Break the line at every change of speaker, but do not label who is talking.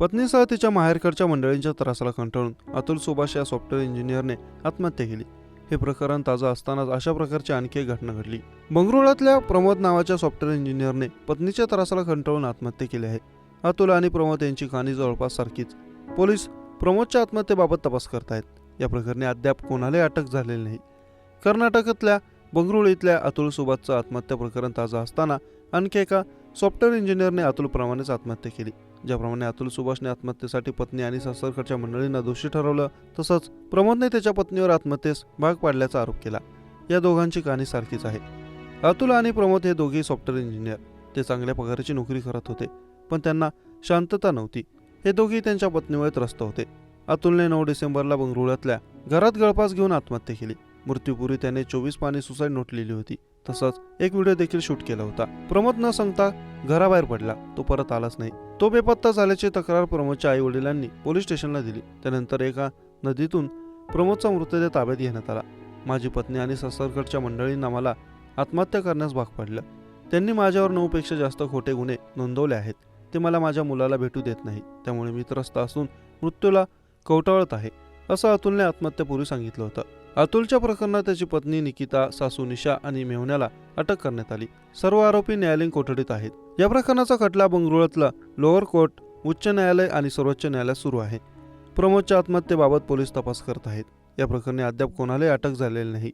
पत्नीसह तिच्या माहेरकडच्या मंडळींच्या त्रासाला कंटाळून अतुल सुभाष या सॉफ्टवेअर इंजिनियरने आत्महत्या केली. हे प्रकरण ताजं असतानाच अशा प्रकारची आणखी एक घटना घडली. बंगळुरातल्या प्रमोद नावाच्या सॉफ्टवेअर इंजिनियरने पत्नीच्या त्रासाला कंटाळून आत्महत्या केली आहे. अतुल आणि प्रमोद यांची कहाणी जवळपास सारखीच. पोलीस प्रमोदच्या आत्महत्येबाबत तपास करतायत. या प्रकरणी अद्याप कोणालाही अटक झालेली नाही. कर्नाटकातल्या बंगळुरू इथल्या अतुल सुभाषचं आत्महत्या प्रकरण ताजं असताना आणखी एका सॉफ्टवेअर इंजिनियरने अतुलप्रमाणेच आत्महत्या केली. ज्याप्रमाणे अतुल सुभाषने आत्महत्येसाठी पत्नी आणि सासरकडच्या मंडळींना दोषी ठरवलं तसंच प्रमोदने त्याच्या पत्नीवर आत्महत्येस भाग पाडल्याचा आरोप केला. या दोघांची कहाणी सारखीच आहे. अतुल आणि प्रमोद हे दोघेही सॉफ्टवेअर इंजिनियर. ते चांगल्या पगाराची नोकरी करत होते पण त्यांना शांतता नव्हती. हे दोघेही त्यांच्या पत्नीमुळे त्रस्त होते. अतुलने नऊ डिसेंबरला बंगळुरातल्या घरात गळपास घेऊन आत्महत्या केली. मृत्यूपूर्वी त्याने चोवीस पाणी सुसाईड नोट लिहिली होती. तसंच एक व्हिडिओ देखील शूट केला होता. प्रमोद न सांगता घराबाहेर पडला. तो परत आलाच नाही. तो बेपत्ता झाल्याची तक्रार प्रमोदच्या आई वडिलांनी पोलीस स्टेशनला दिली. त्यानंतर एका नदीतून प्रमोदचा मृतदेह ताब्यात घेण्यात आला. माझी पत्नी आणि सासरकडच्या मंडळींना मला आत्महत्या करण्यास भाग पाडलं. त्यांनी माझ्यावर नऊपेक्षा जास्त खोटे गुन्हे नोंदवले आहेत. ते मला माझ्या मुलाला भेटू देत नाही. त्यामुळे मी त्रस्त असून मृत्यूला कवटाळत आहे असं अतुलने आत्महत्यापूर्वी सांगितलं होतं. अतुलच्या प्रकरणात त्याची पत्नी निकिता सासू निशा आणि मेहुण्याला अटक करण्यात आली. सर्व आरोपी न्यायालयीन कोठडीत आहेत. या प्रकरणाचा खटला बंगळुरातला लोअर कोर्ट उच्च न्यायालय आणि सर्वोच्च न्यायालयात सुरू आहे. प्रमोदच्या आत्महत्येबाबत पोलीस तपास करत आहेत. या प्रकरणी अद्याप कोणालाही अटक झालेली नाही.